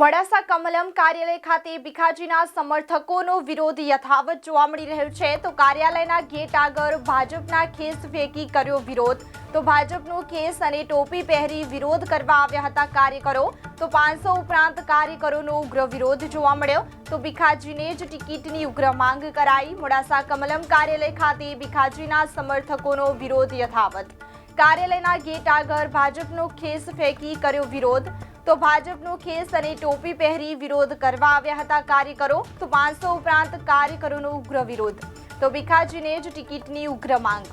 મોડાસા કમલમ કાર્યાલય ખાતે ભીખાજીના સમર્થકોનો વિરોધ યથાવત જોવા મળી રહ્યો છે. તો કાર્યાલયના ગેટ આગળ ભાજપના ખેસ ફેંકી કર્યો વિરોધ. તો ભાજપનો ખેસ અને ટોપી પહેરી વિરોધ કરવા આવ્યા હતા કાર્યકરો. તો પાંચસો ઉપરાંત કાર્યકરોનો ઉગ્ર વિરોધ જોવા મળ્યો. તો ભીખાજીને જ ટિકિટની ઉગ્ર માંગ કરાઈ. મોડાસા કમલમ કાર્યાલય ખાતે ભીખાજીના સમર્થકોનો વિરોધ યથાવત. કાર્યાલયના ગેટ આગળ ભાજપનો ખેસ ફેંકી કર્યો વિરોધ. તો ભાજપનો ખેસ અને ટોપી પહેરી વિરોધ કરવા આવ્યા હતા કાર્યકરો. તો પાંચસો ઉપરાંત કાર્યકરોનો ઉગ્ર વિરોધ. તો ભીખાજીને જ ટિકિટની ઉગ્ર માંગ.